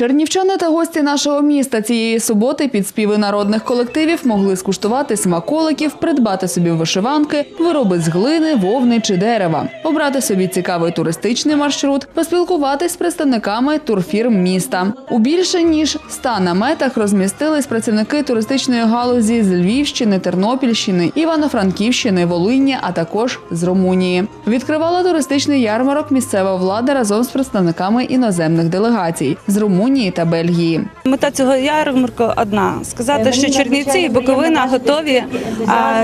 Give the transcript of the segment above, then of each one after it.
Чернівчани та гості нашого міста цієї суботи під співи народних колективів могли скуштувати смаколиків, придбати собі вишиванки, вироби з глини, вовни чи дерева, обрати собі цікавий туристичний маршрут, поспілкуватись з представниками турфірм міста. У більше ніж 100 наметах розмістились працівники туристичної галузі з Львівщини, Тернопільщини, Івано-Франківщини, Волині, а також з Румунії. Відкривала туристичний ярмарок місцева влада разом з представниками іноземних делегацій з Румунії та Бельгії. Мета цього ярмарку одна сказати, що Чернівці і Буковина готові,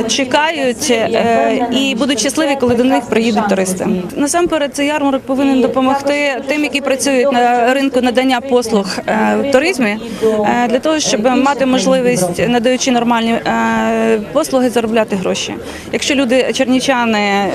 чекають е, і будуть щасливі, коли до них приїдуть туристи. Насамперед, цей ярмарок повинен допомогти тим, які працюють на ринку надання послуг е, в туризмі, е, для того, щоб мати можливість, надаючи нормальні послуги, заробляти гроші. Якщо люди чернівчани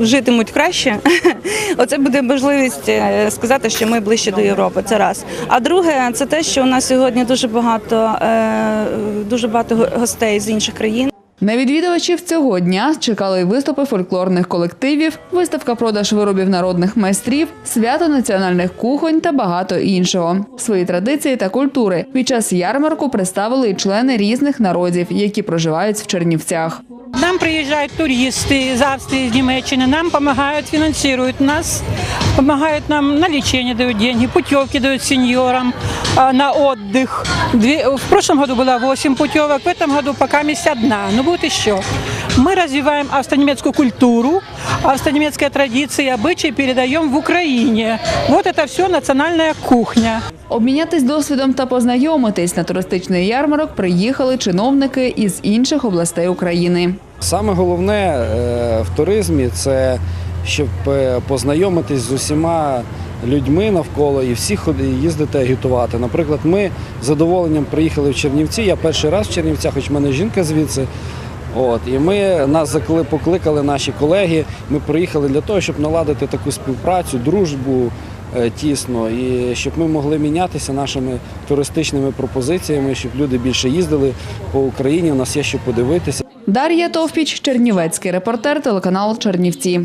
житимуть краще, оце буде можливість е, сказати, що ми ближче до Європи. Це раз. А друге, це те, що у нас сьогодні дуже багато е, дуже багато гостей з інших країн. На відвідувачів цього дня чекали виступи фольклорних колективів, виставка продаж виробів народних майстрів, свято національних кухонь та багато іншого. Свої традиції та культури під час ярмарку представили й члени різних народів, які проживають в Чернівцях. Нам приезжают туристы из Австрии, из Немеччины, нам помогают, финансируют нас, помогают нам на лечение дают деньги, путевки дают сеньорам а, на отдых. Две- в прошлом году было 8 путевок, в этом году пока есть одна, но будет еще. Мы развиваем австро-немецкую культуру, австро-немецкие традиции и обычаи передаем в Украине. Вот это все национальная кухня. Обмінятись досвідом та познайомитись на туристичний ярмарок приїхали чиновники із інших областей України. Саме головне е, в туризмі це щоб е, познайомитись з усіма людьми навколо і всіх їздити агітувати. Наприклад, ми з задоволенням приїхали в Чернівці. Я перший раз в Чернівцях, хоч в мене жінка звідси. От і ми нас покликали наші колеги. Ми приїхали для того, щоб наладити таку співпрацю, дружбу тісно, і щоб ми могли мінятися нашими туристичними пропозиціями, щоб люди більше їздили по Україні. У нас є що подивитися. Дар'я Товпіч, Чернівецький репортер, телеканал Чернівці.